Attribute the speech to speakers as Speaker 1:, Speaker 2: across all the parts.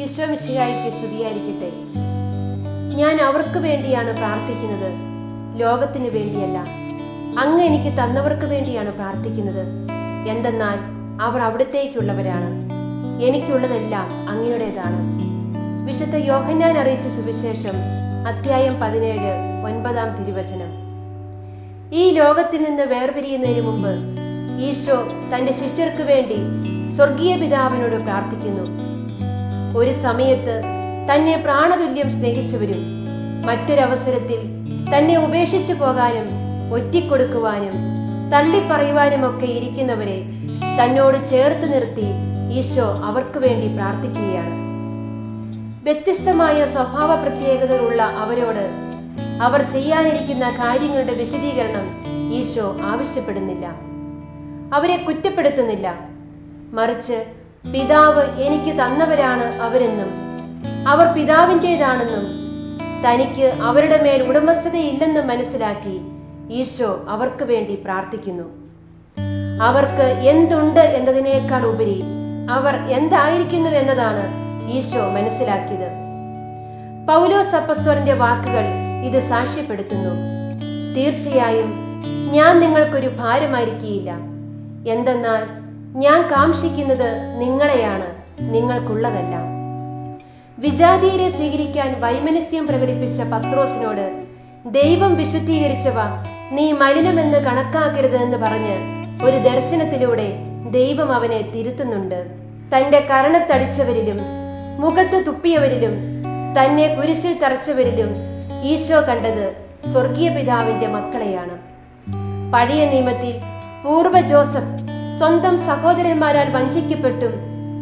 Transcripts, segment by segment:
Speaker 1: ഈശോമിശിഹായിക്ക് സ്തുതിയായിരിക്കട്ടെ. ഞാൻ അവർക്ക് വേണ്ടിയാണ് പ്രാർത്ഥിക്കുന്നത് ലോകത്തിന് വേണ്ടിയല്ല. അങ്ങ് എനിക്ക് തന്നവർക്ക് വേണ്ടിയാണ് പ്രാർത്ഥിക്കുന്നത്. എന്തെന്നാൽ അവർ അവിടത്തേക്കുള്ളവരാണ്. എനിക്കുള്ളതെല്ലാം അങ്ങയുടേതാണ്. വിശുദ്ധ യോഹന്നാൻ അറിയിച്ച സുവിശേഷം അധ്യായം പതിനേഴ് ഒൻപതാം തിരുവചനം. ഈ ലോകത്തിൽ നിന്ന് വേർപിരിയുന്നതിന് മുമ്പ് ഈശോ തന്റെ ശിഷ്യർക്ക് വേണ്ടി സ്വർഗീയ പിതാവിനോട് പ്രാർത്ഥിക്കുന്നു. ഒരു സമയത്ത് തന്നെ പ്രാണതുല്യം സ്നേഹിച്ചവരും മറ്റൊരവസരത്തിൽ തന്നെ ഉപേക്ഷിച്ചു പോകാനും ഒറ്റിക്കൊടുക്കുവാനും തള്ളിപ്പറയുവാനുമൊക്കെ ഇരിക്കുന്നവരെ തന്നോട് ചേർത്ത് നിർത്തി ഈശോ അവർക്ക് വേണ്ടി പ്രാർത്ഥിക്കുകയാണ്. വ്യത്യസ്തമായ സ്വഭാവ പ്രത്യേകതകളുള്ള അവരോട് അവർ ചെയ്യാനിരിക്കുന്ന കാര്യങ്ങളുടെ വിശദീകരണം ഈശോ ആവശ്യപ്പെടുന്നില്ല. അവരെ കുറ്റപ്പെടുത്തുന്നില്ല. മറിച്ച് പിതാവ് എനിക്ക് തന്നവരാണ് അവരെന്നും അവർ പിതാവിന്റെതാണെന്നും തനിക്ക് അവരുടെ മേൽ ഉടമസ്ഥതയില്ലെന്നും മനസ്സിലാക്കി ഈശോ അവർക്ക് വേണ്ടി പ്രാർത്ഥിക്കുന്നു. അവർക്ക് എന്തുണ്ട് എന്നതിനേക്കാൾ ഉപരി അവർ എന്തായിരിക്കുന്നു എന്നതാണ് ഈശോ മനസ്സിലാക്കിയത്. പൗലോ സപ്പസ്തോറിന്റെ വാക്കുകൾ ഇത് സാക്ഷ്യപ്പെടുത്തുന്നു. തീർച്ചയായും ഞാൻ നിങ്ങൾക്കൊരു ഭാരമായിരിക്കില്ല എന്തെന്നാൽ ഞാൻ കാംക്ഷിക്കുന്നത് നിങ്ങളെയാണ് നിങ്ങൾക്കുള്ളതല്ല. വിജാതീയരെ സ്വീകരിക്കാൻ വൈമനസ്യം പ്രകടിപ്പിച്ച പത്രോസിനോട് ദൈവം വിശുദ്ധീകരിച്ചവ നീ മലിനമെന്ന് കണക്കാക്കരുത് എന്ന് പറഞ്ഞ് ഒരു ദർശനത്തിലൂടെ ദൈവം അവനെ തിരുത്തുന്നുണ്ട്. തന്റെ കരണത്തടിച്ചവരിലും മുഖത്ത് തുപ്പിയവരിലും തന്നെ കുരിശിൽ തറച്ചവരിലും ഈശോ കണ്ടത് സ്വർഗീയ പിതാവിന്റെ മക്കളെയാണ്. പഴയ നിയമത്തിൽ പൂർവ ജോസഫ് സ്വന്തം സഹോദരന്മാരാൽ വഞ്ചിക്കപ്പെട്ടും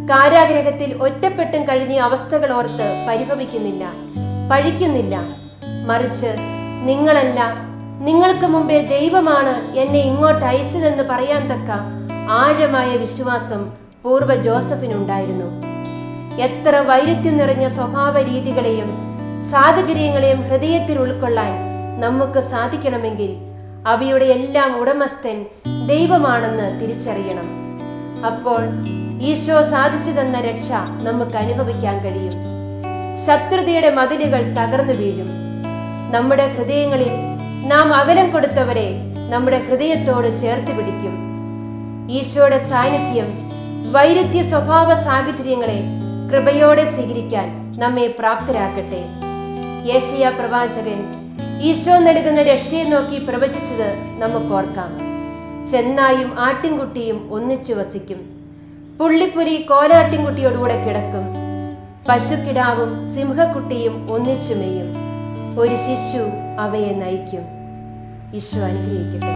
Speaker 1: കാരാഗ്രഹത്തിൽ ഒറ്റപ്പെട്ടും കഴിഞ്ഞ അവസ്ഥകൾ ഓർത്ത് പരിഭവിക്കുന്നില്ല പഴിക്കുന്നില്ല. മറിച്ച് നിങ്ങളല്ല നിങ്ങൾക്ക് മുമ്പേ ദൈവമാണ് എന്നെ ഇങ്ങോട്ട് അയച്ചതെന്ന് പറയാൻ തക്ക ആഴമായ വിശ്വാസം പൂർവ ജോസഫിനുണ്ടായിരുന്നു. എത്ര വൈരുദ്ധ്യം നിറഞ്ഞ സ്വഭാവ രീതികളെയും സാഹചര്യങ്ങളെയും ഹൃദയത്തിൽ ഉൾക്കൊള്ളാൻ നമുക്ക് സാധിക്കണമെങ്കിൽ അവയുടെ എല്ലാം ഉടമസ്ഥൻ ദൈവമാണെന്ന് തിരിച്ചറിയണം. അപ്പോൾ ഈശോ സാധിച്ചു തന്ന രക്ഷ നമുക്ക് അനുഭവിക്കാൻ കഴിയും. ശത്രുതയുടെ മതിലുകൾ തകർന്നു വീഴും. നമ്മുടെ ഹൃദയങ്ങളിൽ നാം അകലം കൊടുത്തവരെ നമ്മുടെ ഹൃദയത്തോട് ചേർത്ത് പിടിക്കും. ഈശോയുടെ സാന്നിധ്യം വൈരുദ്ധ്യ സ്വഭാവ സാഹചര്യങ്ങളെ കൃപയോടെ സ്വീകരിക്കാൻ നമ്മെ പ്രാപ്തരാക്കട്ടെ. യേശയ പ്രവാചകൻ ഈശോ നൽകുന്ന രക്ഷയെ നോക്കി പ്രവചിച്ചത് നമുക്ക് ഓർക്കാം. ചെന്നായും ആട്ടിൻകുട്ടിയും ഒന്നിച്ചു വസിക്കും. പുള്ളിപ്പുലി കോലാട്ടിൻകുട്ടിയോടുകൂടെ കിടക്കും. പശുക്കിടാവും സിംഹക്കുട്ടിയും ഒന്നിച്ചു മെയ്യും ഒരു ശിശു അവയെ നയിക്കും. ഈശോ അനുഗ്രഹിക്കട്ടെ.